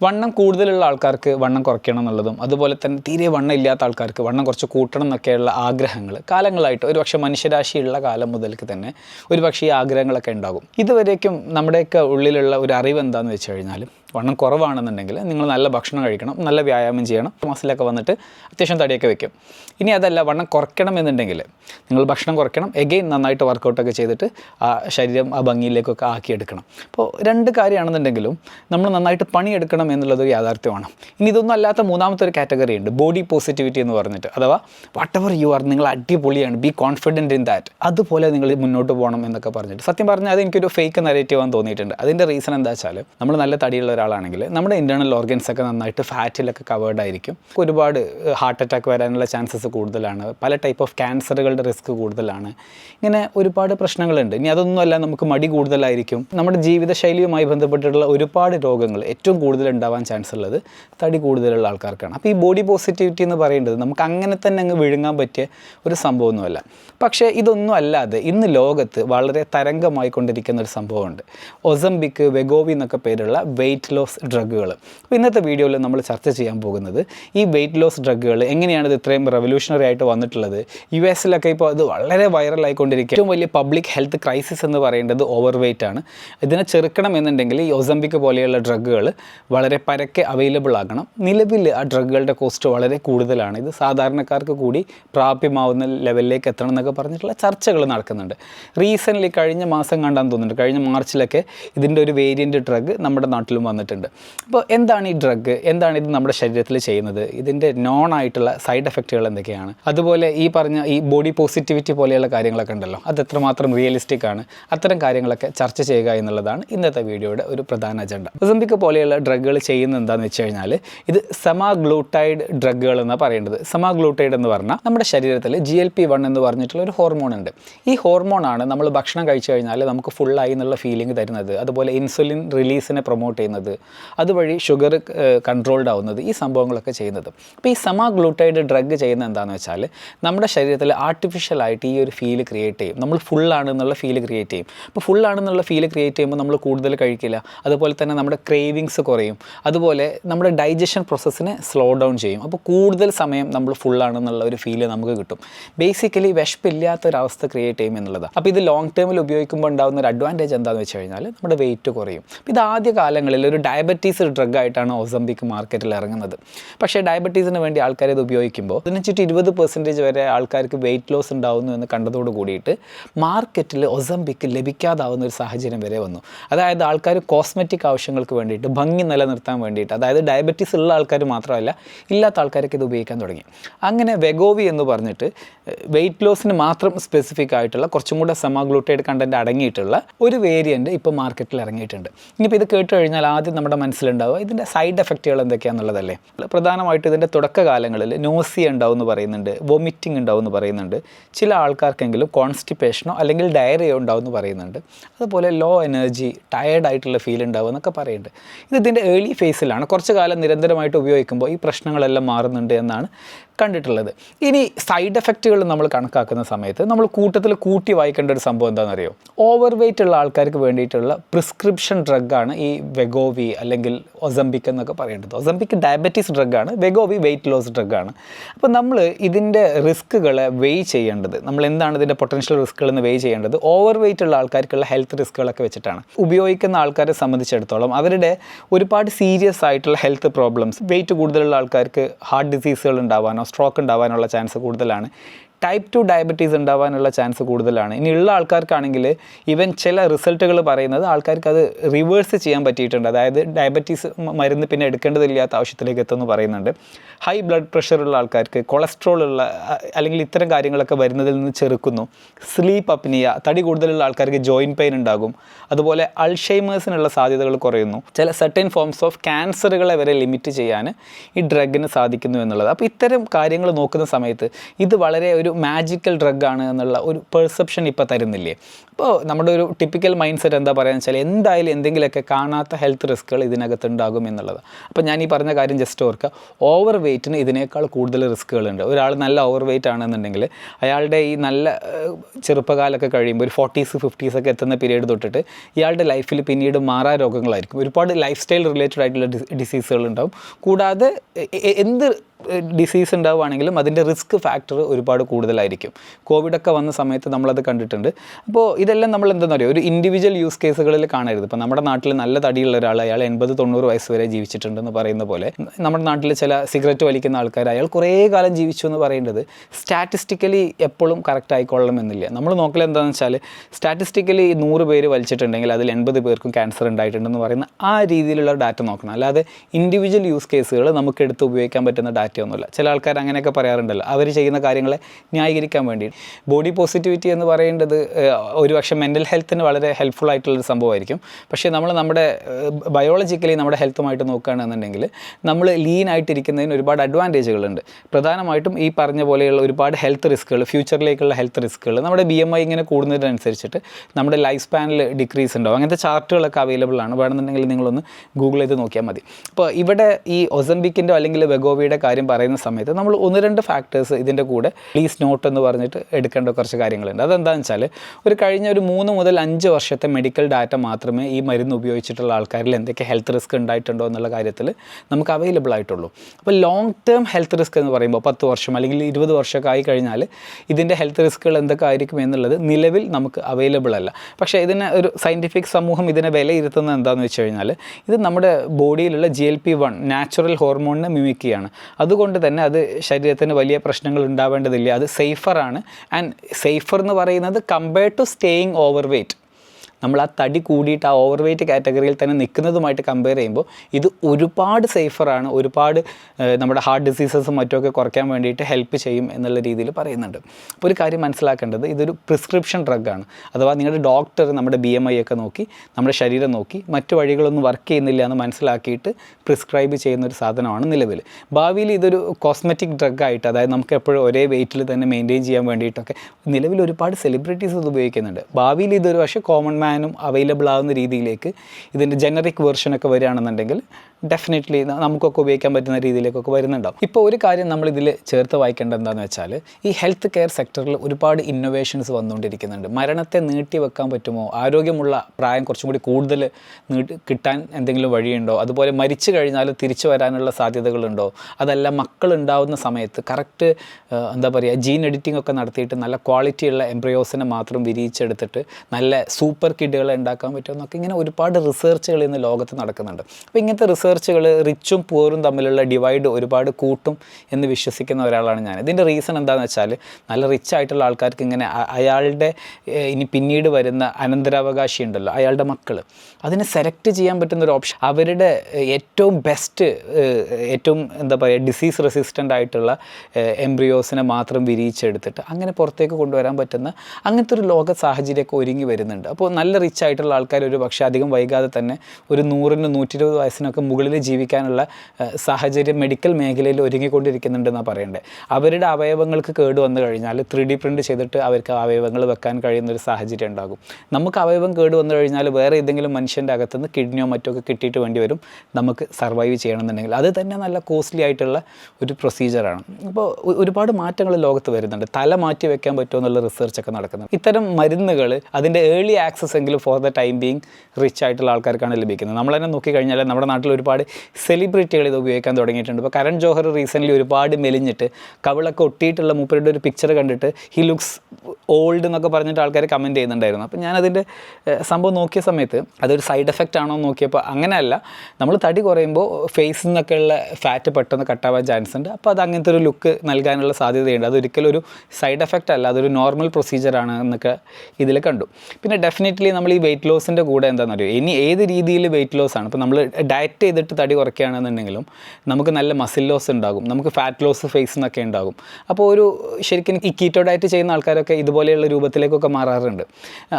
വണ്ണം കൂടുതലുള്ള ആൾക്കാർക്ക് വണ്ണം കുറയ്ക്കണം എന്നുള്ളതും അതുപോലെ തന്നെ തീരെ വണ്ണം ഇല്ലാത്ത ആൾക്കാർക്ക് വണ്ണം കുറച്ച് കൂട്ടണം എന്നൊക്കെയുള്ള ആഗ്രഹങ്ങൾ കാലങ്ങളായിട്ട്. ഒരുപക്ഷെ മനുഷ്യരാശിയുള്ള കാലം മുതൽക്ക് തന്നെ ഒരുപക്ഷെ ഈ ആഗ്രഹങ്ങളൊക്കെ ഉണ്ടാകും. ഇതുവരേക്കും നമ്മുടെയൊക്കെ ഉള്ളിലുള്ള ഒരു അറിവ് എന്താണെന്ന് വെച്ച് കഴിഞ്ഞാൽ വണ്ണം കുറവാണെന്നുണ്ടെങ്കിൽ നിങ്ങൾ നല്ല ഭക്ഷണം കഴിക്കണം നല്ല വ്യായാമം ചെയ്യണം മസിലൊക്കെ വന്നിട്ട് അത്യാവശ്യം തടിയൊക്കെ വെക്കും. ഇനി അതല്ല വണ്ണം കുറയ്ക്കണം എന്നുണ്ടെങ്കിൽ നിങ്ങൾ ഭക്ഷണം കുറയ്ക്കണം എഗെയിൻ നന്നായിട്ട് വർക്കൗട്ടൊക്കെ ചെയ്തിട്ട് ആ ശരീരം ആ ഭംഗിയിലേക്കൊക്കെ ആക്കിയെടുക്കണം. അപ്പോൾ രണ്ട് കാര്യമാണെന്നുണ്ടെങ്കിലും നമ്മൾ നന്നായിട്ട് പണിയെടുക്കണം എന്നുള്ളത് യാഥാർത്ഥ്യമാണ്. ഇനി ഇതൊന്നും അല്ലാത്ത മൂന്നാമത്തെ ഒരു കാറ്റഗറി ഉണ്ട് ബോഡി പോസിറ്റിവിറ്റി എന്ന് പറഞ്ഞിട്ട്. അഥവാ വാട്ട് എവർ യു ആർ നിങ്ങൾ അടിപൊളിയാണ് ബി കോൺഫിഡന്റ് ഇൻ ദാറ്റ് അതുപോലെ നിങ്ങൾ മുന്നോട്ട് പോകണം എന്നൊക്കെ പറഞ്ഞിട്ട്. സത്യം പറഞ്ഞാൽ അത് എനിക്കൊരു ഫേക്ക് നെറേറ്റീവ് ആണെന്ന് തോന്നിയിട്ടുണ്ട്. അതിന്റെ റീസൺ എന്താ വെച്ചാൽ നമ്മൾ നല്ല തടിയുള്ള ഒരാളാണെങ്കിൽ നമ്മുടെ ഇന്റേർണൽ ഓർഗൻസ് ഒക്കെ നന്നായിട്ട് ഫാറ്റിലൊക്കെ കവേർഡ് ആയിരിക്കും. ഒരുപാട് ഹാർട്ട് അറ്റാക്ക് വരാനുള്ള ചാൻസസ് കൂടുതലാണ്. പല ടൈപ്പ് ഓഫ് ക്യാൻസറുകളുടെ റിസ്ക് കൂടുതലാണ്. ഇങ്ങനെ ഒരുപാട് പ്രശ്നങ്ങളുണ്ട്. ഇനി അതൊന്നുമല്ല നമുക്ക് മടി കൂടുതലായിരിക്കും. നമ്മുടെ ജീവിതശൈലിയുമായി ബന്ധപ്പെട്ടിട്ടുള്ള ഒരുപാട് രോഗങ്ങൾ ഏറ്റവും കൂടുതൽ ഉണ്ടാവാൻ ചാൻസ് ഉള്ളത് തടി കൂടുതലുള്ള ആൾക്കാർക്കാണ്. അപ്പോൾ ഈ ബോഡി പോസിറ്റിവിറ്റി എന്ന് പറയുന്നത് നമുക്ക് അങ്ങനെ തന്നെ അങ്ങ് വിഴുങ്ങാൻ പറ്റിയ ഒരു സംഭവമൊന്നുമല്ല. പക്ഷേ ഇതൊന്നും അല്ലാതെ ഇന്ന് ലോകത്ത് വളരെ തരംഗമായിക്കൊണ്ടിരിക്കുന്ന ഒരു സംഭവമുണ്ട്. ഒസംബിക്ക് വെഗോവി എന്നൊക്കെ പേരുള്ള വെയിറ്റ് ലോസ് ഡ്രഗുകൾ. അപ്പോൾ ഇന്നത്തെ വീഡിയോയിൽ നമ്മൾ ചർച്ച ചെയ്യാൻ പോകുന്നത് ഈ വെയിറ്റ് ലോസ് ഡ്രഗുകൾ എങ്ങനെയാണ് ഇത് ഇത്രയും റെവല്യൂഷണറി ആയിട്ട് വന്നിട്ടുള്ളത്? യു എസിലൊക്കെ ഇപ്പോൾ അത് വളരെ വൈറലായിക്കൊണ്ടിരിക്കുക ഏറ്റവും വലിയ പബ്ലിക് ഹെൽത്ത് ക്രൈസിസ് എന്ന് പറയേണ്ടത് ഓവർ വെയിറ്റ് ആണ്. ഇതിനെ ചെറുക്കണം എന്നുണ്ടെങ്കിൽ ഈ ഒസംബിക്ക് പോലെയുള്ള ഡ്രഗുകൾ വളരെ പരക്കെ അവൈലബിൾ ആകണം. നിലവിൽ ആ ഡ്രഗുകളുടെ കോസ്റ്റ് വളരെ കൂടുതലാണ്. ഇത് സാധാരണക്കാർക്ക് കൂടി പ്രാപ്യമാവുന്ന ലെവലിലേക്ക് എത്തണം എന്നൊക്കെ പറഞ്ഞിട്ടുള്ള ചർച്ചകൾ നടക്കുന്നുണ്ട്. റീസെന്റ്ലി കഴിഞ്ഞ മാസം കണ്ടാന്ന് തോന്നുന്നുണ്ട്. കഴിഞ്ഞ മാർച്ചിലൊക്കെ ഇതിന്റെ ഒരു വേരിയന്റ് ഡ്രഗ് നമ്മുടെ നാട്ടിലും വന്നിട്ടുണ്ട്. അപ്പോൾ എന്താണ് ഈ ഡ്രഗ് എന്താണ് ഇത് നമ്മുടെ ശരീരത്തിൽ ചെയ്യുന്നത്? ഇതിന്റെ നോൺ ആയിട്ടുള്ള സൈഡ് എഫക്റ്റുകൾ എന്തൊക്കെയാണ്? അതുപോലെ ഈ പറഞ്ഞ ഈ ബോഡി പോസിറ്റിവിറ്റി പോലെയുള്ള കാര്യങ്ങളൊക്കെ ഉണ്ടല്ലോ. അത് എത്രമാത്രം റിയലിസ്റ്റിക് ആണ്? അത്തരം കാര്യങ്ങളൊക്കെ ചർച്ച ചെയ്യുക എന്നുള്ളതാണ് ഇന്നത്തെ വീഡിയോയുടെ ഒരു പ്രധാന അജണ്ട ഒസംബിക്ക് പോലെയുള്ള ഡ്രഗുകൾ ചെയ്യുന്നത് എന്താണെന്ന് വെച്ച് കഴിഞ്ഞാൽ ഇത് സെമാഗ്ലൂട്ടൈഡ് ഡ്രഗുകൾ എന്നാണ് പറയേണ്ടത്. സെമാഗ്ലൂട്ടൈഡ് എന്ന് പറഞ്ഞാൽ നമ്മുടെ ശരീരത്തിൽ ജി എൽ പി വൺ എന്ന് പറഞ്ഞിട്ടുള്ള ഒരു ഹോർമോൺ ഉണ്ട്. ഈ ഹോർമോണാണ് നമ്മൾ ഭക്ഷണം കഴിച്ചു കഴിഞ്ഞാൽ നമുക്ക് ഫുള്ളായി എന്നുള്ള ഫീലിംഗ് തരുന്നത്. അതുപോലെ ഇൻസുലിൻ റിലീസിനെ പ്രൊമോട്ട് ചെയ്യുന്നത്. അതുവഴി ഷുഗർ കൺട്രോൾഡ് ആവുന്നത് ഈ സംഭവങ്ങളൊക്കെ ചെയ്യുന്നത്. അപ്പോൾ ഈ സെമാഗ്ലൂട്ടൈഡ് ഡ്രഗ് ചെയ്യുന്നത് എന്താണെന്ന് വെച്ചാൽ നമ്മുടെ ശരീരത്തിൽ ആർട്ടിഫിഷ്യലായിട്ട് ഈ ഒരു ഫീൽ ക്രിയേറ്റ് ചെയ്യും. നമ്മൾ ഫുള്ളാണ് എന്നുള്ള ഫീൽ ക്രിയേറ്റ് ചെയ്യും. അപ്പോൾ ഫുള്ളാണെന്നുള്ള ഫീൽ ക്രിയേറ്റ് ചെയ്യുമ്പോൾ നമ്മൾ കൂടുതൽ കഴിക്കില്ല. അതുപോലെ തന്നെ നമ്മുടെ ക്രേവിങ്സ് കുറയും. അതുപോലെ നമ്മുടെ ഡൈജഷൻ പ്രോസസ്സിനെ സ്ലോ ഡൗൺ ചെയ്യും. അപ്പോൾ കൂടുതൽ സമയം നമ്മൾ ഫുള്ളാണെന്നുള്ള ഒരു ഫീൽ നമുക്ക് കിട്ടും. ബേസിക്കലി വിശപ്പില്ലാത്ത ഒരു അവസ്ഥ ക്രിയേറ്റ് ചെയ്യും എന്നുള്ളതാണ്. അപ്പോൾ ഇത് ലോങ് ടേമിൽ ഉപയോഗിക്കുമ്പോൾ ഉണ്ടാകുന്ന ഒരു അഡ്വാന്റേജ് എന്താണെന്ന് വെച്ച് കഴിഞ്ഞാൽ നമ്മുടെ വെയിറ്റ് കുറയും. ഇത് ആദ്യ കാലങ്ങളിൽ ഒരു ഡയബറ്റീസ് ഡ്രഗ് ആയിട്ടാണ് ഒസംബിക്ക് മാർക്കറ്റിൽ ഇറങ്ങുന്നത്. പക്ഷേ ഡയബറ്റീസിന് വേണ്ടി ആൾക്കാർ ഇത് ഉപയോഗിക്കുമ്പോൾ ഇതിന് ചുറ്റും ഇരുപത് പെർസെന്റേജ് വരെ ആൾക്കാർക്ക് വെയിറ്റ് ലോസ് ഉണ്ടാവുന്നു എന്ന് കണ്ടതോട് കൂടിയിട്ട് മാർക്കറ്റിൽ ഒസംബിക്ക് ലഭിക്കാതാവുന്ന ഒരു സാഹചര്യം വരെ വന്നു. അതായത് ആൾക്കാർ കോസ്മെറ്റിക് ആവശ്യങ്ങൾക്ക് വേണ്ടിയിട്ട് ഭംഗി നിലനിർത്താൻ വേണ്ടിയിട്ട് അതായത് ഡയബറ്റീസ് ഉള്ള ആൾക്കാർ മാത്രമല്ല ഇല്ലാത്ത ആൾക്കാരൊക്കെ ഇത് ഉപയോഗിക്കാൻ തുടങ്ങി. അങ്ങനെ വെഗോവി എന്ന് പറഞ്ഞിട്ട് വെയിറ്റ് ലോസിന് മാത്രം സ്പെസിഫിക് ആയിട്ടുള്ള കുറച്ചും കൂടെ സെമാഗ്ലൂട്ടൈഡ് കണ്ടന്റ് അടങ്ങിയിട്ടുള്ള ഒരു വേരിയന്റ് ഇപ്പോൾ മാർക്കറ്റിൽ ഇറങ്ങിയിട്ടുണ്ട്. ഇനിയിപ്പോൾ ഇത് കേട്ട് കഴിഞ്ഞാൽ ആദ്യം നമ്മുടെ മനസ്സിലുണ്ടാവുക ഇതിന്റെ സൈഡ് എഫക്റ്റുകൾ എന്തൊക്കെയാണെന്നുള്ളതല്ലേ പ്രധാനമായിട്ട് ഇതിന്റെ തുടക്കകാലങ്ങളിൽ നോസിയ ഉണ്ടാവും എന്ന് പറയുന്നുണ്ട് വൊമിറ്റിംഗ് ഉണ്ടാവും എന്ന് പറയുന്നുണ്ട് ചില ആൾക്കാർക്കെങ്കിലും കോൺസ്റ്റിപ്പേഷനോ അല്ലെങ്കിൽ ഡയറിയോ ഉണ്ടാവും എന്ന് പറയുന്നുണ്ട്. അതുപോലെ ലോ എനർജി ടയേർഡ് ആയിട്ടുള്ള ഫീൽ ഉണ്ടാവും എന്നൊക്കെ പറയുന്നുണ്ട്. ഇത് ഇതിന്റെ ഏർലി ഫേസിലാണ് കുറച്ച് കാലം നിരന്തരമായിട്ട് ഉപയോഗിക്കുമ്പോൾ ഈ പ്രശ്നങ്ങളെല്ലാം മാറുന്നുണ്ട് എന്നാണ് കണ്ടിട്ടുള്ളത്. ഇനി സൈഡ് എഫക്റ്റുകൾ നമ്മൾ കണക്കാക്കുന്ന സമയത്ത് നമ്മൾ കൂട്ടത്തിൽ കൂട്ടി വായിക്കേണ്ട ഒരു സംഭവം എന്താണെന്നറിയോ? ഓവർ വെയിറ്റ് ഉള്ള ആൾക്കാർക്ക് വേണ്ടിയിട്ടുള്ള പ്രിസ്ക്രിപ്ഷൻ ഡ്രഗാണ് ഈ വെഗോവി അല്ലെങ്കിൽ ഒസംബിക് എന്നൊക്കെ പറയേണ്ടത്. ഒസംബിക് ഡയബറ്റീസ് ഡ്രഗാണ് വെഗോവി വെയിറ്റ് ലോസ് ഡ്രഗാണ് അപ്പോൾ നമ്മൾ ഇതിന്റെ റിസ്ക്കുകളെ വെയ് ചെയ്യേണ്ടത് നമ്മൾ എന്താണ് ഇതിന്റെ പൊട്ടൻഷ്യൽ റിസ്ക്കുകൾ എന്ന് വെയ് ചെയ്യേണ്ടത്? ഓവർ വെയിറ്റ് ഉള്ള ആൾക്കാർക്കുള്ള ഹെൽത്ത് റിസ്ക്കുകളൊക്കെ വെച്ചിട്ടാണ്. ഉപയോഗിക്കുന്ന ആൾക്കാരെ സംബന്ധിച്ചിടത്തോളം അവരുടെ ഒരുപാട് സീരിയസ് ആയിട്ടുള്ള ഹെൽത്ത് പ്രോബ്ലംസ് വെയിറ്റ് കൂടുതലുള്ള ആൾക്കാർക്ക് ഹാർട്ട് ഡിസീസുകൾ ഉണ്ടാവാനോ സ്ട്രോക്ക് ഉണ്ടാവാനുള്ള ചാൻസ് കൂടുതലാണ്. ടൈപ്പ് ടു ഡയബറ്റീസ് ഉണ്ടാവാനുള്ള ചാൻസ് കൂടുതലാണ്. ഇനി ഉള്ള ആൾക്കാർക്കാണെങ്കിൽ ഈവൻ ചില റിസൾട്ടുകൾ പറയുന്നത് ആൾക്കാർക്ക് അത് റിവേഴ്സ് ചെയ്യാൻ പറ്റിയിട്ടുണ്ട്. അതായത് ഡയബറ്റീസ് മരുന്ന് പിന്നെ എടുക്കേണ്ടതില്ലാത്ത ആവശ്യത്തിലേക്ക് എത്തുമെന്ന് പറയുന്നുണ്ട്. ഹൈ ബ്ലഡ് പ്രഷർ ഉള്ള ആൾക്കാർക്ക് കൊളസ്ട്രോൾ ഉള്ള അല്ലെങ്കിൽ ഇത്തരം കാര്യങ്ങളൊക്കെ വരുന്നതിൽ നിന്ന് ചെറുക്കുന്നു. സ്ലീപ്പ് അപ്നിയ തടി കൂടുതലുള്ള ആൾക്കാർക്ക് ജോയിന്റ് പെയിൻ ഉണ്ടാകും. അതുപോലെ അൾഷൈമേഴ്സിനുള്ള സാധ്യതകൾ കുറയുന്നു. ചില സർട്ടൻ ഫോംസ് ഓഫ് ക്യാൻസറുകളെ വരെ ലിമിറ്റ് ചെയ്യാൻ ഈ ഡ്രഗിന് സാധിക്കുന്നു എന്നുള്ളത്. അപ്പോൾ ഇത്തരം കാര്യങ്ങൾ നോക്കുന്ന സമയത്ത് ഇത് വളരെ ഒരു ഒരു മാജിക്കൽ ഡ്രഗാണ് എന്നുള്ള ഒരു പെർസെപ്ഷൻ ഇപ്പോൾ തരുന്നില്ലേ? അപ്പോൾ നമ്മുടെ ഒരു ടിപ്പിക്കൽ മൈൻഡ് സെറ്റ് എന്താ പറയുക വെച്ചാൽ എന്തായാലും എന്തെങ്കിലുമൊക്കെ കാണാത്ത ഹെൽത്ത് റിസ്ക്കുകൾ ഇതിനകത്ത് ഉണ്ടാകും എന്നുള്ളത്. അപ്പോൾ ഞാൻ ഈ പറഞ്ഞ കാര്യം ജസ്റ്റ് ഓർക്കുക. ഓവർ വെയ്റ്റിന് ഇതിനേക്കാൾ കൂടുതൽ റിസ്ക്കുകളുണ്ട് ഒരാൾ നല്ല ഓവർ വെയ്റ്റ് ആണെന്നുണ്ടെങ്കിൽ അയാളുടെ ഈ നല്ല ചെറുപ്പകാലമൊക്കെ കഴിയുമ്പോൾ ഒരു ഫോർട്ടീസ് ഫിഫ്റ്റീസ് ഒക്കെ എത്തുന്ന പീരീഡ് തൊട്ടിട്ട് ഇയാളുടെ ലൈഫിൽ പിന്നീട് മാറാ രോഗങ്ങളായിരിക്കും. ഒരുപാട് ലൈഫ് സ്റ്റൈൽ റിലേറ്റഡ് ആയിട്ടുള്ള ഡിസീസുകൾ ഉണ്ടാവും. കൂടാതെ എന്ത് ഡിസീസ് ഉണ്ടാവുകയാണെങ്കിലും അതിന്റെ റിസ്ക് ഫാക്ടർ ഒരുപാട് കൂടുതലായിരിക്കും. കോവിഡൊക്കെ വന്ന സമയത്ത് നമ്മളത് കണ്ടിട്ടുണ്ട്. അപ്പോൾ ഇതെല്ലാം നമ്മൾ എന്താണെന്ന് പറയുക ഒരു ഇൻഡിവിജ്വൽ യൂസ് കേസുകളിൽ കാണരുത്. ഇപ്പോൾ നമ്മുടെ നാട്ടിൽ നല്ല തടിയുള്ള ഒരാൾ അയാൾ എൺപത് തൊണ്ണൂറ് വയസ്സ് വരെ ജീവിച്ചിട്ടുണ്ടെന്ന് പറയുന്ന പോലെ നമ്മുടെ നാട്ടിൽ ചില സിഗരറ്റ് വലിക്കുന്ന ആൾക്കാർ അയാൾ കുറേ കാലം ജീവിച്ചു എന്ന് പറയേണ്ടത് സ്റ്റാറ്റിസ്റ്റിക്കലി എപ്പോഴും കറക്റ്റ് ആയിക്കൊള്ളണമെന്നില്ല. നമ്മൾ നോക്കൽ എന്താണെന്ന് വെച്ചാൽ സ്റ്റാറ്റിസ്റ്റിക്കലി നൂറ് പേര് വലിച്ചിട്ടുണ്ടെങ്കിൽ അതിൽ എൺപത് പേർക്കും ക്യാൻസർ ഉണ്ടായിട്ടുണ്ടെന്ന് പറയുന്ന ആ രീതിയിലുള്ള ഡാറ്റ നോക്കണം. അല്ലാതെ ഇൻഡിവിജ്വൽ യൂസ് കേസുകൾ നമുക്ക് എടുത്ത് ഉപയോഗിക്കാൻ പറ്റുന്ന ഡാറ്റ ഒന്നുമില്ല ചില ആൾക്കാർ അങ്ങനെയൊക്കെ പറയാറുണ്ടല്ലോ. അവർ ചെയ്യുന്ന കാര്യങ്ങളെ ന്യായീകരിക്കാൻ വേണ്ടി ബോഡി പോസിറ്റിവിറ്റി എന്ന് പറയുന്നത് ഒരുപക്ഷെ മെന്റൽ ഹെൽത്തിന് വളരെ ഹെൽപ്ഫുൾ ആയിട്ടുള്ളൊരു സംഭവമായിരിക്കും. പക്ഷേ നമ്മൾ നമ്മുടെ ബയോളജിക്കലി നമ്മുടെ ഹെൽത്തുമായിട്ട് നോക്കുകയാണെന്നുണ്ടെങ്കിൽ നമ്മൾ ലീൻ ആയിട്ടിരിക്കുന്നതിന് ഒരുപാട് അഡ്വാന്റേജുകളുണ്ട്. പ്രധാനമായിട്ടും ഈ പറഞ്ഞ പോലെയുള്ള ഒരുപാട് ഹെൽത്ത് റിസ്ക്കുകൾ ഫ്യൂച്ചറിലേക്കുള്ള ഹെൽത്ത് റിസ്ക്കുകൾ നമ്മുടെ ബി എം ഐ ഇങ്ങനെ കൂടുന്നതിനനുസരിച്ചിട്ട് നമ്മുടെ ലൈഫ് സ്പാനിൽ ഡിക്രീസ് ഉണ്ടാവും. അങ്ങനത്തെ ചാർട്ടുകളൊക്കെ അവൈലബിൾ ആണ്. വേണമെന്നുണ്ടെങ്കിൽ നിങ്ങളൊന്ന് ഗൂഗിൾ ചെയ്ത് നോക്കിയാൽ മതി. അപ്പോൾ ഇവിടെ ഈ ഒസംബിക്കിന്റെ അല്ലെങ്കിൽ വെഗോവിയുടെ കാര്യം പറയുന്ന സമയത്ത് നമ്മൾ ഒന്ന് രണ്ട് ഫാക്ടേഴ്സ് ഇതിന്റെ കൂടെ പ്ലീസ് നോട്ട് എന്ന് പറഞ്ഞിട്ട് എടുക്കേണ്ട കുറച്ച് കാര്യങ്ങളുണ്ട്. അതെന്താണെന്ന് വെച്ചാൽ ഒരു കഴിഞ്ഞ ഒരു മൂന്ന് മുതൽ അഞ്ച് വർഷത്തെ മെഡിക്കൽ ഡാറ്റ മാത്രമേ ഈ മരുന്ന് ഉപയോഗിച്ചിട്ടുള്ള ആൾക്കാരിൽ എന്തൊക്കെ ഹെൽത്ത് റിസ്ക് ഉണ്ടായിട്ടുണ്ടോ എന്നുള്ള കാര്യത്തിൽ നമുക്ക് അവൈലബിൾ ആയിട്ടുള്ളൂ. അപ്പോൾ ലോങ് ടേം ഹെൽത്ത് റിസ്ക് എന്ന് പറയുമ്പോൾ പത്ത് വർഷം അല്ലെങ്കിൽ ഇരുപത് വർഷമൊക്കെ ആയി കഴിഞ്ഞാൽ ഇതിന്റെ ഹെൽത്ത് റിസ്ക്കുകൾ എന്തൊക്കെ ആയിരിക്കും എന്നുള്ളത് നിലവിൽ നമുക്ക് അവൈലബിൾ അല്ല. പക്ഷേ ഇതിനെ ഒരു സയന്റിഫിക് സമൂഹം ഇതിനെ വിലയിരുത്തുന്നത് എന്താണെന്ന് വെച്ച് കഴിഞ്ഞാൽ ഇത് നമ്മുടെ ബോഡിയിലുള്ള G L P one natural ഹോർമോണിനെ mimic ചെയ്യാണ്. അതുകൊണ്ട് തന്നെ അത് ശരീരത്തിന് വലിയ പ്രശ്നങ്ങൾ ഉണ്ടാവേണ്ടതില്ല. അത് സേഫറാണ് ആൻഡ് സേഫർ എന്ന് പറയുന്നത് compared to staying overweight നമ്മൾ ആ തടി കൂടിയിട്ട് ആ ഓവർ വെയ്റ്റ് കാറ്റഗറിയിൽ തന്നെ നിൽക്കുന്നതുമായിട്ട് കമ്പയർ ചെയ്യുമ്പോൾ ഇത് ഒരുപാട് സേഫറാണ് ഒരുപാട് നമ്മുടെ ഹാർട്ട് ഡിസീസസും മറ്റുമൊക്കെ കുറയ്ക്കാൻ വേണ്ടിയിട്ട് ഹെൽപ്പ് ചെയ്യും എന്നുള്ള രീതിയിൽ പറയുന്നുണ്ട്. അപ്പോൾ ഒരു കാര്യം മനസ്സിലാക്കേണ്ടത് ഇതൊരു പ്രിസ്ക്രിപ്ഷൻ ഡ്രഗാണ് അഥവാ നിങ്ങളുടെ ഡോക്ടർ നമ്മുടെ ബി എം ഐ ഒക്കെ നോക്കി നമ്മുടെ ശരീരം നോക്കി മറ്റു വഴികളൊന്നും വർക്ക് ചെയ്യുന്നില്ല എന്ന് മനസ്സിലാക്കിയിട്ട് പ്രിസ്ക്രൈബ് ചെയ്യുന്ന ഒരു സാധനമാണ് നിലവിൽ. ഭാവിയിൽ ഇതൊരു കോസ്മെറ്റിക് ഡ്രഗായിട്ട് അതായത് നമുക്ക് എപ്പോഴും ഒരേ വെയിറ്റിൽ തന്നെ മെയിന്റെയിൻ ചെയ്യാൻ വേണ്ടിയിട്ടൊക്കെ നിലവിൽ ഒരുപാട് സെലിബ്രിറ്റീസ് ഇത് ഉപയോഗിക്കുന്നുണ്ട്. ഭാവിയിൽ ഇതൊരു പക്ഷേ കോമൺ മാനും അവൈലബിൾ ആകുന്ന രീതിയിലേക്ക് ഇതിന്റെ ജനറിക് വെർഷനൊക്കെ വരികയാണെന്നുണ്ടെങ്കിൽ ഡെഫിനറ്റ്ലി നമുക്കൊക്കെ ഉപയോഗിക്കാൻ പറ്റുന്ന രീതിയിലേക്കൊക്കെ വരുന്നുണ്ടാവും. ഇപ്പോൾ ഒരു കാര്യം നമ്മൾ ഇതിൽ ചേർത്ത് വായിക്കേണ്ടത് എന്താണെന്ന് വെച്ചാൽ ഈ ഹെൽത്ത് കെയർ സെക്ടറിൽ ഒരുപാട് ഇന്നോവേഷൻസ് വന്നുകൊണ്ടിരിക്കുന്നുണ്ട്. മരണത്തെ നീട്ടി വെക്കാൻ പറ്റുമോ? ആരോഗ്യമുള്ള പ്രായം കുറച്ചും കൂടി കൂടുതൽ നീട്ടി കിട്ടാൻ എന്തെങ്കിലും വഴിയുണ്ടോ? അതുപോലെ മരിച്ചു കഴിഞ്ഞാൽ തിരിച്ചു വരാനുള്ള സാധ്യതകളുണ്ടോ? അതല്ല മക്കൾ ഉണ്ടാവുന്ന സമയത്ത് കറക്റ്റ് എന്താ പറയുക ജീൻ എഡിറ്റിംഗ് ഒക്കെ നടത്തിയിട്ട് നല്ല ക്വാളിറ്റിയുള്ള എംബ്രിയോസിനെ മാത്രം വിരിയിച്ചെടുത്തിട്ട് നല്ല സൂപ്പർ കിഡുകളെ ഉണ്ടാക്കാൻ പറ്റുമെന്നൊക്കെ ഇങ്ങനെ ഒരുപാട് റിസർച്ചുകൾ ഇന്ന് ലോകത്ത് നടക്കുന്നുണ്ട്. അപ്പോൾ ഇങ്ങനത്തെ റിസർച്ചുകൾ റിച്ചും പൂറും തമ്മിലുള്ള ഡിവൈഡ് ഒരുപാട് കൂട്ടും എന്ന് വിശ്വസിക്കുന്ന ഒരാളാണ് ഞാൻ. ഇതിന്റെ റീസൺ എന്താണെന്ന് വെച്ചാൽ നല്ല റിച്ച് ആയിട്ടുള്ള ആൾക്കാർക്ക് ഇങ്ങനെ അയാളുടെ ഇനി പിന്നീട് വരുന്ന അനന്തരാവകാശി ഉണ്ടല്ലോ അയാളുടെ മക്കൾ അതിനെ സെലക്ട് ചെയ്യാൻ പറ്റുന്ന ഒരു ഓപ്ഷൻ അവരുടെ ഏറ്റവും ബെസ്റ്റ് ഏറ്റവും എന്താ പറയുക ഡിസീസ് റെസിസ്റ്റന്റ് ആയിട്ടുള്ള എംബ്രിയോസിനെ മാത്രം വിരിയിച്ചെടുത്തിട്ട് അങ്ങനെ പുറത്തേക്ക് കൊണ്ടുവരാൻ പറ്റുന്ന അങ്ങനത്തെ ഒരു ലോക സാഹചര്യമൊക്കെ ഒരുങ്ങി വരുന്നുണ്ട്. അപ്പോൾ നല്ല റിച്ച് ആയിട്ടുള്ള ആൾക്കാർ ഒരു പക്ഷേ അധികം വൈകാതെ തന്നെ ഒരു നൂറിന് നൂറ്റി ഇരുപത് വയസ്സിനൊക്കെ മുകളിൽ ജീവിക്കാനുള്ള സാഹചര്യം മെഡിക്കൽ മേഖലയിൽ ഒരുങ്ങിക്കൊണ്ടിരിക്കുന്നുണ്ടെന്നാണ് പറയേണ്ടത് അവരുടെ അവയവങ്ങൾക്ക് കേട് വന്നു കഴിഞ്ഞാൽ ത്രീ ഡി പ്രിന്റ് ചെയ്തിട്ട് അവർക്ക് അവയവങ്ങൾ വെക്കാൻ കഴിയുന്ന ഒരു സാഹചര്യം ഉണ്ടാകും. നമുക്ക് അവയവം കേട് വന്നു കഴിഞ്ഞാൽ വേറെ ഏതെങ്കിലും മനുഷ്യന്റെ അകത്തുനിന്ന് കിഡ്നിയോ മറ്റോ ഒക്കെ കിട്ടിയിട്ട് വേണ്ടി വരും. നമുക്ക് സർവൈവ് ചെയ്യണമെന്നുണ്ടെങ്കിൽ. അത് തന്നെ നല്ല കോസ്റ്റ്ലി ആയിട്ടുള്ള ഒരു പ്രൊസീജിയറാണ് അപ്പോൾ ഒരുപാട് മാറ്റങ്ങൾ ലോകത്ത് വരുന്നുണ്ട്. തല മാറ്റി വെക്കാൻ പറ്റുമോ എന്നുള്ള റിസർച്ചൊക്കെ നടക്കുന്നുണ്ട്. ഇത്തരം മരുന്നുകൾ അതിന്റെ ഏർലി ആക്സസ് എങ്കിലും for the time being rich ആയിട്ടുള്ള ആൾക്കാർക്കാണ് ലഭിക്കുന്നത്. നമ്മൾ തന്നെ നോക്കിക്കഴിഞ്ഞാൽ നമ്മുടെ നാട്ടിൽ ഒരുപാട് സെലിബ്രിറ്റികൾ ഇത് ഉപയോഗിക്കാൻ തുടങ്ങിയിട്ടുണ്ട്. ഇപ്പോൾ കരൺ ജോഹർ റീസെന്റ്ലി ഒരുപാട് മെലിഞ്ഞിട്ട് കവിളൊക്കെ ഒട്ടിയിട്ടുള്ള മൂപ്പരുടെ ഒരു പിക്ചർ കണ്ടിട്ട് ഹി ലുക്സ് ഓൾഡ് എന്നൊക്കെ പറഞ്ഞിട്ട് ആൾക്കാർ കമന്റ് ചെയ്യുന്നുണ്ടായിരുന്നു. അപ്പോൾ ഞാനതിന്റെ സംഭവം നോക്കിയ സമയത്ത് അതൊരു സൈഡ് എഫക്റ്റ് ആണോ നോക്കിയപ്പോൾ അങ്ങനെയല്ല. നമ്മൾ തടി കുറയുമ്പോൾ ഫേസിൽ നിന്നൊക്കെയുള്ള ഫാറ്റ് പെട്ടെന്ന് കട്ടാവാൻ ചാൻസ് ഉണ്ട്. അപ്പോൾ അത് അങ്ങനത്തെ ഒരു ലുക്ക് നൽകാനുള്ള സാധ്യതയുണ്ട്. അതൊരിക്കലും ഒരു സൈഡ് എഫക്റ്റ് അല്ല. അതൊരു നോർമൽ പ്രൊസീജിയറാണ് എന്നൊക്കെ ഇതിൽ കണ്ടു. പിന്നെ ഡെഫിനറ്റ്ലി ബേസിക്കലി നമ്മൾ ഈ വെയിറ്റ് ലോസിന്റെ കൂടെ എന്താണെന്ന് അറിയോ ഇനി ഏത് രീതിയിൽ വെയിറ്റ് ലോസ് ആണ്? ഇപ്പോൾ നമ്മൾ ഡയറ്റ് ചെയ്തിട്ട് തടി കുറയ്ക്കുകയാണെന്നുണ്ടെങ്കിലും നമുക്ക് നല്ല മസിൽ ലോസ് ഉണ്ടാകും. നമുക്ക് ഫാറ്റ് ലോസ് ഫേസ് എന്നൊക്കെ ഉണ്ടാകും. അപ്പോൾ ഒരു ശരിക്കും ഈ കീറ്റോ ഡയറ്റ് ചെയ്യുന്ന ആൾക്കാരൊക്കെ ഇതുപോലെയുള്ള രൂപത്തിലേക്കൊക്കെ മാറാറുണ്ട്.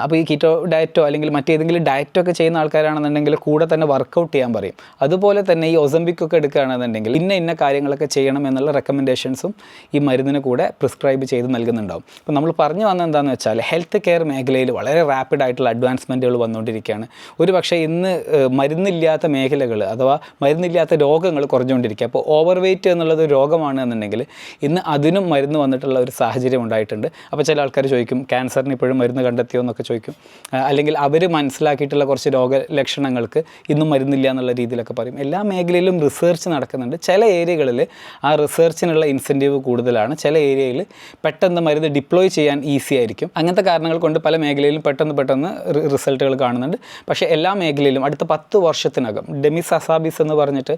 അപ്പോൾ ഈ കീറ്റോ ഡയറ്റോ അല്ലെങ്കിൽ മറ്റേതെങ്കിലും ഡയറ്റോ ഒക്കെ ചെയ്യുന്ന ആൾക്കാരാണെന്നുണ്ടെങ്കിൽ കൂടെ തന്നെ വർക്കൗട്ട് ചെയ്യാൻ പറയും. അതുപോലെ തന്നെ ഈ ഒസംബിക്കൊക്കെ എടുക്കുകയാണെന്നുണ്ടെങ്കിൽ ഇന്ന ഇന്ന കാര്യങ്ങളൊക്കെ ചെയ്യണം എന്നുള്ള റെക്കമെൻഡേഷൻസും ഈ മരുന്നിന് കൂടെ പ്രിസ്ക്രൈബ് ചെയ്ത് നൽകുന്നുണ്ടാവും. അപ്പോൾ നമ്മൾ പറഞ്ഞു വന്നത് എന്താണെന്ന് വെച്ചാൽ ഹെൽത്ത് കെയർ മേഖലയിൽ വളരെ റാപ്പിഡ് ആയിട്ടുള്ള അഡ്വാൻസ്മെന്റുകൾ വന്നുകൊണ്ടിരിക്കുകയാണ്. ഒരു പക്ഷേ ഇന്ന് മരുന്നില്ലാത്ത മേഖലകൾ അഥവാ മരുന്നില്ലാത്ത രോഗങ്ങൾ കുറഞ്ഞുകൊണ്ടിരിക്കുക. അപ്പോൾ ഓവർ വെയിറ്റ് എന്നുള്ളത് രോഗമാണ് എന്നുണ്ടെങ്കിൽ ഇന്ന് അതിനും മരുന്ന് വന്നിട്ടുള്ള ഒരു സാഹചര്യം ഉണ്ടായിട്ടുണ്ട്. അപ്പോൾ ചില ആൾക്കാർ ചോദിക്കും ക്യാൻസറിന് ഇപ്പോഴും മരുന്ന് കണ്ടെത്തിയോ? എന്നൊക്കെ ചോദിക്കും. അല്ലെങ്കിൽ അവർ മനസ്സിലാക്കിയിട്ടുള്ള കുറച്ച് രോഗലക്ഷണങ്ങൾക്ക് ഇന്നും മരുന്നില്ല എന്നുള്ള രീതിയിലൊക്കെ പറയും. എല്ലാ മേഖലയിലും റിസർച്ച് നടക്കുന്നുണ്ട്. ചില ഏരിയകളിൽ ആ റിസർച്ചിനുള്ള ഇൻസെന്റീവ് കൂടുതലാണ്. ചില ഏരിയയിൽ പെട്ടെന്ന് മരുന്ന് ഡിപ്ലോയ് ചെയ്യാൻ ഈസി ആയിരിക്കും. അങ്ങനത്തെ കാരണങ്ങൾ കൊണ്ട് പല മേഖലയിലും പെട്ടെന്ന് പെട്ടെന്ന് റിസൾട്ടുകൾ കാണുന്നുണ്ട്. പക്ഷേ എല്ലാ മേഖലയിലും അടുത്ത പത്ത് വർഷത്തിനകം ഡെമിസ് അസാബിസ് എന്ന് പറഞ്ഞിട്ട്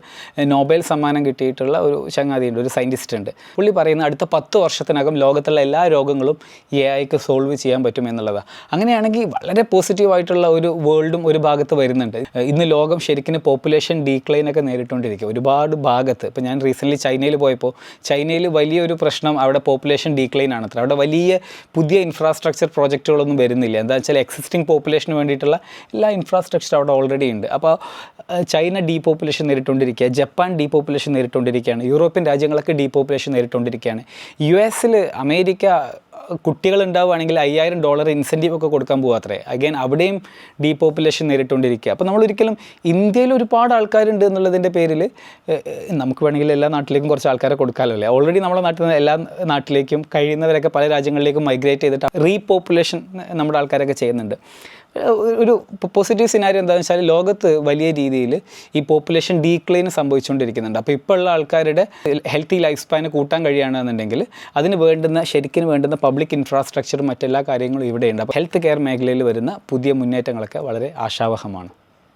നോബൽ സമ്മാനം കിട്ടിയിട്ടുള്ള ഒരു ചങ്ങാതിയുണ്ട് ഒരു സയന്റിസ്റ്റ് ഉണ്ട്. പുള്ളി പറയുന്ന അടുത്ത പത്ത് വർഷത്തിനകം ലോകത്തുള്ള എല്ലാ രോഗങ്ങളും എ ഐക്ക് സോൾവ് ചെയ്യാൻ പറ്റും എന്നുള്ളതാണ് അങ്ങനെയാണെങ്കിൽ വളരെ പോസിറ്റീവായിട്ടുള്ള ഒരു വേൾഡും ഒരു ഭാഗത്ത് വരുന്നുണ്ട്. ഇന്ന് ലോകം ശരിക്കും പോപ്പുലേഷൻ ഡീക്ലൈൻ ഒക്കെ നേരിട്ടുകൊണ്ടിരിക്കുക ഒരുപാട് ഭാഗത്ത്. ഇപ്പോൾ ഞാൻ റീസെന്റ്ലി ചൈനയിൽ പോയപ്പോൾ ചൈനയിൽ വലിയൊരു പ്രശ്നം അവിടെ പോപ്പുലേഷൻ ഡീക്ലൈൻ ആണ് അവിടെ വലിയ പുതിയ ഇൻഫ്രാസ്ട്രക്ചർ പ്രോജക്റ്റുകളൊന്നും വരുന്നില്ല. എന്താ വെച്ചാൽ എക്സിസ്റ്റിംഗ് പോപ്പുലേഷന് വേണ്ടിയിട്ടുള്ള എല്ലാ ഇൻഫ്രാസ്ട്രക്ചർ അവിടെ ഓൾറെഡി ഉണ്ട്. അപ്പോൾ ചൈന ഡീപോപ്പുലേഷൻ നേരിട്ടുകൊണ്ടിരിക്കുക ജപ്പാൻ ഡീപോപ്പുലേഷൻ നേരിട്ടുകൊണ്ടിരിക്കുകയാണ് യൂറോപ്യൻ രാജ്യങ്ങളൊക്കെ ഡീപോപ്പുലേഷൻ നേരിട്ടുകൊണ്ടിരിക്കുകയാണ്. യു എസിൽ അമേരിക്ക കുട്ടികൾ ഉണ്ടാവുകയാണെങ്കിൽ അയ്യായിരം ഡോളർ ഇൻസെന്റീവ് ഒക്കെ കൊടുക്കാൻ പോകാത്രേ അഗൈൻ അവിടെയും ഡീപോപ്പുലേഷൻ നേരിട്ടുകൊണ്ടിരിക്കുക. അപ്പോൾ നമ്മൾ ഒരിക്കലും ഇന്ത്യയിൽ ഒരുപാട് ആൾക്കാരുണ്ട് എന്നുള്ളതിന്റെ പേരിൽ നമുക്ക് വേണമെങ്കിൽ എല്ലാ നാട്ടിലേക്കും കുറച്ച് ആൾക്കാരെ കൊടുക്കാമല്ലോ അല്ലേ? ഓൾറെഡി നമ്മുടെ നാട്ടിൽ നിന്ന് എല്ലാ നാട്ടിലേക്കും കഴിയുന്നവരൊക്കെ പല രാജ്യങ്ങളിലേക്കും മൈഗ്രേറ്റ് ചെയ്തിട്ട് റീപോപ്പുലേഷൻ നമ്മുടെ ആൾക്കാരൊക്കെ ചെയ്യുന്നുണ്ട്. ഒരു പോസിറ്റീവ് സിനാരിയോ എന്താണെന്ന് വെച്ചാൽ ലോകത്ത് വലിയ രീതിയിൽ ഈ പോപ്പുലേഷൻ ഡീക്ലൈൻ സംഭവിച്ചുകൊണ്ടിരിക്കുന്നുണ്ട്. അപ്പോൾ ഇപ്പോൾ ഉള്ള ആൾക്കാരുടെ ഹെൽത്തി ലൈഫ് സ്പാന് കൂട്ടാൻ കഴിയുകയാണെന്നുണ്ടെങ്കിൽ അതിന് വേണ്ടുന്ന ശരിക്കും വേണ്ടുന്ന പബ്ലിക് ഇൻഫ്രാസ്ട്രക്ചറും മറ്റെല്ലാ കാര്യങ്ങളും ഇവിടെയുണ്ട്. അപ്പോൾ ഹെൽത്ത് കെയർ മേഖലയിൽ വരുന്ന പുതിയ മുന്നേറ്റങ്ങളൊക്കെ വളരെ ആശാവഹമാണ്.